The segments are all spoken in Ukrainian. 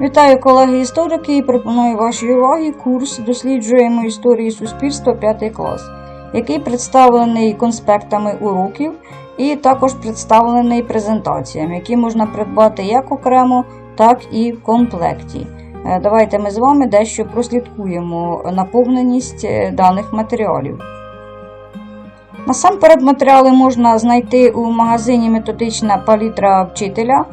Вітаю колеги-історики і пропоную вашій увазі курс Досліджуємо історії суспільства 5 клас, який представлений конспектами уроків і також представлений презентаціями, які можна придбати як окремо, так і в комплекті. Е, Давайте ми з вами дещо прослідкуємо наповненість е, даних матеріалів. Насамперед матеріали можна знайти у магазині Методична палітра вчителя.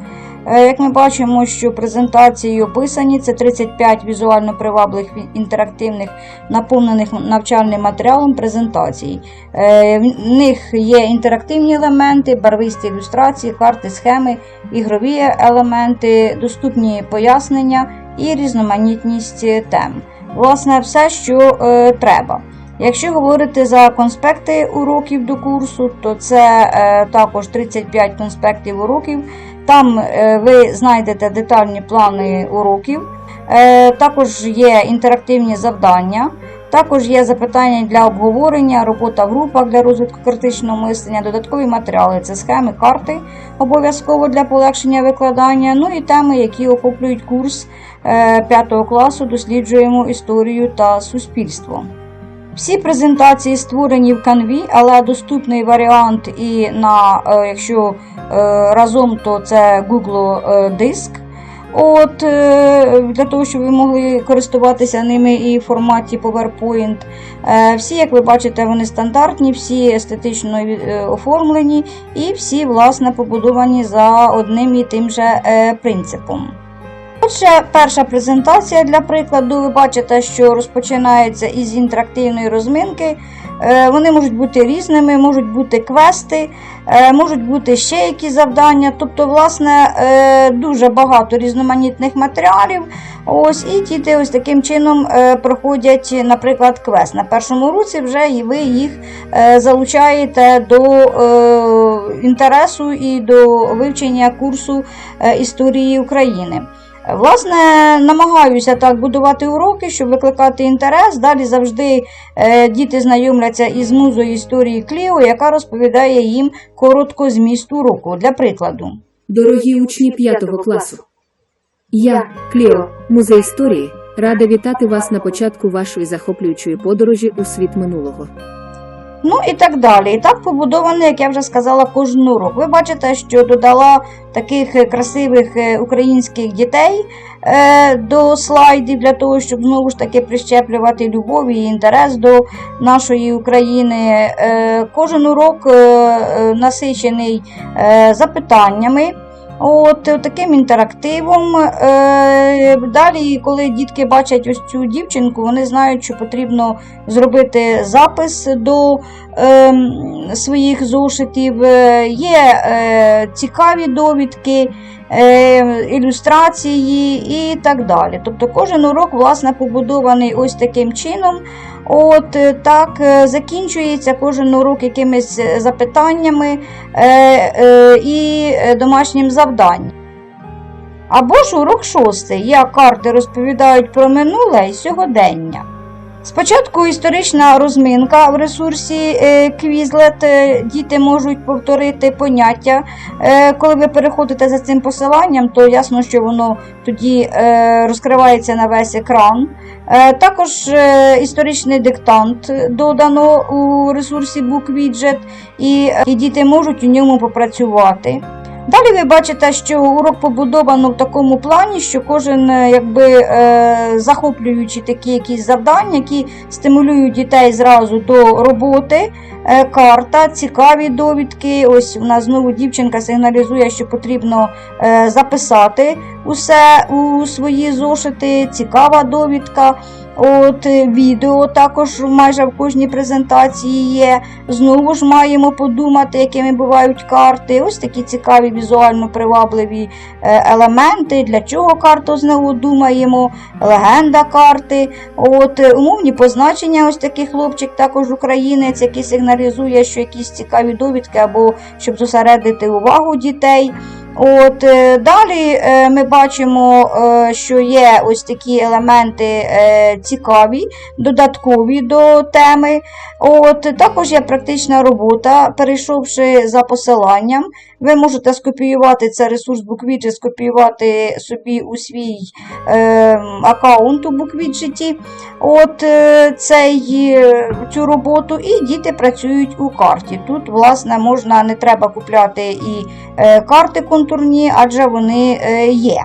Е, Як ми бачимо, що презентації описані, це 35 візуально привабливих інтерактивних наповнених навчальним матеріалом презентацій. Е, В них є інтерактивні елементи, барвисті ілюстрації, карти, схеми, ігрові елементи, доступні пояснення і різноманітність тем. Власне, все, що е, треба. Якщо говорити за конспекти уроків до курсу, то це е, також 35 конспектів уроків. Там е, ви знайдете детальні плани уроків, е, також є інтерактивні завдання, також є запитання для обговорення, робота в групах для розвитку критичного мислення, додаткові матеріали це схеми, карти обов'язково для полегшення викладання, ну і теми, які охоплюють курс 5 класу, досліджуємо історію та суспільство. Всі презентації створені в Canvі, але доступний варіант і на, е, якщо е, разом, то це Google е, Диск. От, для того, щоб ви могли користуватися ними і в форматі PowerPoint. Всі, як ви бачите, вони стандартні, всі естетично оформлені і всі, власне, побудовані за одним і тим же принципом. Отже, перша презентація для прикладу, ви бачите, що розпочинається із інтерактивної розминки. Е, Вони можуть бути різними, можуть бути квести, е, можуть бути ще якісь завдання. Тобто, власне, е, дуже багато різноманітних матеріалів. Ось, і діти ось таким чином проходять, наприклад, квест. На першому уроці вже і ви їх залучаєте до інтересу і до вивчення курсу історії України. Власне, намагаюся так будувати уроки, щоб викликати інтерес. Далі завжди е, діти знайомляться із музою історії Кліо, яка розповідає їм коротко зміст уроку. Для прикладу. Дорогі учні 5 класу. Я, Кліо, музей історії, рада вітати вас на початку вашої захоплюючої подорожі у світ минулого. Ну і так далі. І так побудований, як я вже сказала, кожен урок. Ви бачите, що додала таких е, красивих е, українських дітей е, до слайдів для того, щоб знову ж таки прищеплювати любов і інтерес до нашої України. Кожен урок насичений запитаннями. От е, таким інтерактивом. Е, Далі, коли дітки бачать ось цю дівчинку, вони знають, що потрібно зробити запис до е, своїх зошитів. Е, Є цікаві довідки, ілюстрації і так далі. Тобто кожен урок, власне, побудований ось таким чином. От е, так е, закінчується кожен урок якимись е, запитаннями і домашнім завданням. Або ж урок шостий, як карти розповідають про минуле і сьогодення. Спочатку історична розминка в ресурсі е, Quizlet. Е, Діти можуть повторити поняття. Е, Коли ви переходите за цим посиланням, то ясно, що воно тоді е, розкривається на весь екран. Е, Також е, історичний диктант додано у ресурсі BookWidget, і діти можуть у ньому попрацювати. Далі ви бачите, що урок побудовано в такому плані, що кожен е, якби е, захоплюючи такі якісь завдання, які стимулюють дітей зразу до роботи. Е, карта, цікаві довідки. Ось у нас знову дівчинка сигналізує, що потрібно е, записати усе у свої зошити. Цікава довідка. От е, відео також майже в кожній презентації є. Знову ж маємо подумати, якими бувають карти. Ось такі цікаві візуально привабливі елементи. Для чого карту знову думаємо, легенда карти. От умовні позначення. Ось такий хлопчик, також українець, який сигналізує, що якісь цікаві довідки або щоб зосередити увагу дітей. От е, Далі е, ми бачимо, е, що є ось такі елементи цікаві, додаткові до теми. От Також є практична робота, перейшовши за посиланням, Ви можете скопіювати це ресурс BookWidget, скопіювати собі у свій е, аккаунт у BookWidget от е, цей, е, цю роботу, і діти працюють у карті. Тут, власне, можна не треба купляти і е, карти контурні, адже вони е, є.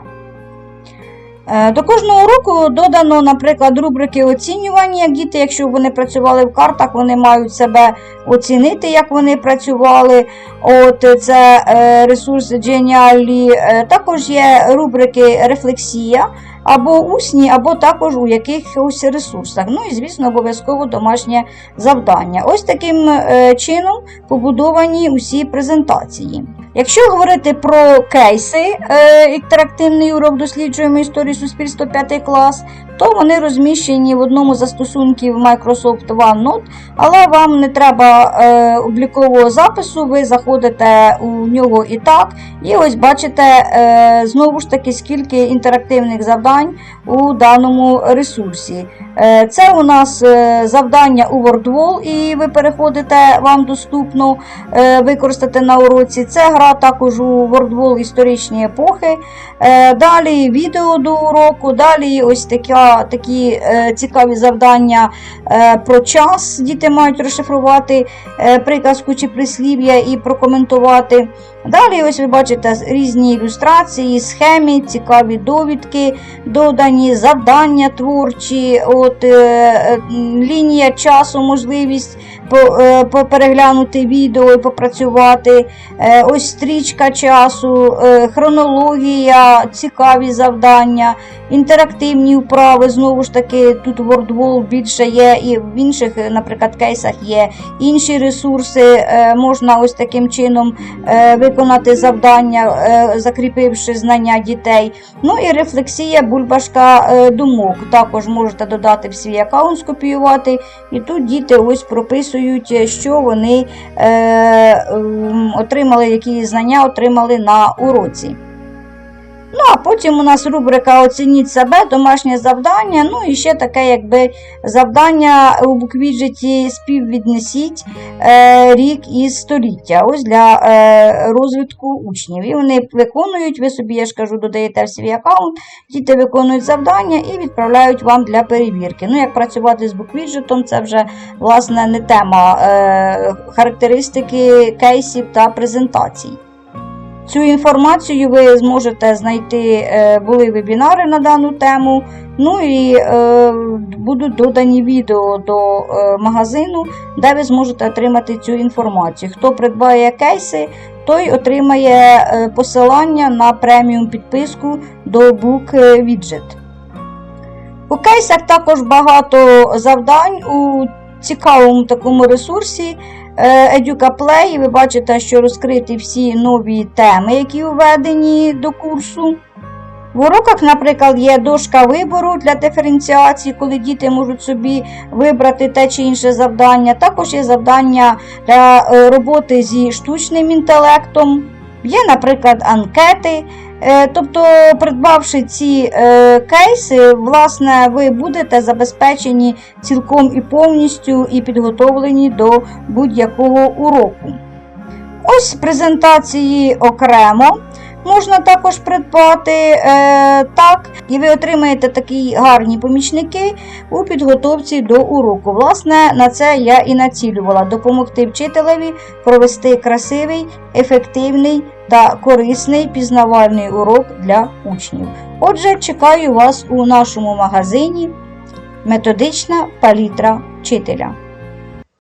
Е, До кожного уроку додано, наприклад, рубрики оцінювання. Діти, якщо вони працювали в картах, вони мають себе оцінити, як вони працювали. От це е, ресурс Genially. Е, Також є рубрики рефлексія. Або усні, або також у якихось ресурсах. Ну і, звісно, обов'язково домашнє завдання. Ось таким чином побудовані усі презентації. Якщо говорити про кейси, е, інтерактивний урок досліджуємо історію суспільства 5 клас, то вони розміщені в одному застосунків Microsoft OneNote, але вам не треба е, облікового запису, ви заходите у нього і так. І ось бачите е, знову ж таки, скільки інтерактивних завдань у даному ресурсі. Е, це у нас е, завдання у WordWall, і ви переходите, вам доступно е, використати на уроці. Це гра також у WordWall історичні епохи. Е, Далі відео до уроку, далі ось така, такі е, цікаві завдання е, про час. Діти мають розшифрувати приказку чи прислів'я і прокоментувати. Далі, ось ви бачите різні ілюстрації, схеми, цікаві довідки, додані завдання творчі, от, е, е, лінія часу, можливість по, е, переглянути відео і попрацювати. Е, ось стрічка часу, е, хронологія, цікаві завдання, інтерактивні вправи. Знову ж таки, тут WordWall більше є, і в інших, е, наприклад, кейсах є інші ресурси. е, Можна ось таким чином е, виконати завдання, закріпивши знання дітей. Ну і рефлексія, бульбашка думок. Також можете додати в свій аккаунт, скопіювати. І тут діти ось прописують, що вони отримали, які знання отримали на уроці. Ну, а потім у нас рубрика Оцініть себе, домашнє завдання. Ну і ще таке, якби завдання у буквіджеті співвіднесіть е, рік із століття. Ось для е, розвитку учнів. І вони виконують, ви собі, я ж кажу, додаєте в свій аккаунт, діти виконують завдання і відправляють вам для перевірки. Ну, як працювати з буквіджетом, це вже власне не тема е, характеристики кейсів та презентацій. Цю інформацію ви зможете знайти, е, були вебінари на дану тему. Ну і е, будуть додані відео до е, магазину, де ви зможете отримати цю інформацію. Хто придбає кейси, той отримає е, посилання на преміум підписку до Book Widget. У кейсах також багато завдань у цікавому такому ресурсі. Е, EducaPlay, ви бачите, що розкриті всі нові теми, які введені до курсу. В уроках, наприклад, є дошка вибору для диференціації, коли діти можуть собі вибрати те чи інше завдання. Також є завдання для е, роботи зі штучним інтелектом. Є, наприклад, анкети. Е, Тобто, придбавши ці е, кейси, власне, ви будете забезпечені цілком і повністю і підготовлені до будь-якого уроку. Ось презентації окремо можна також придбати е, так, і ви отримаєте такі гарні помічники у підготовці до уроку. Власне, на це я і націлювала допомогти вчителеві провести красивий, ефективний та корисний пізнавальний урок для учнів. Отже, чекаю вас у нашому магазині Методична палітра вчителя.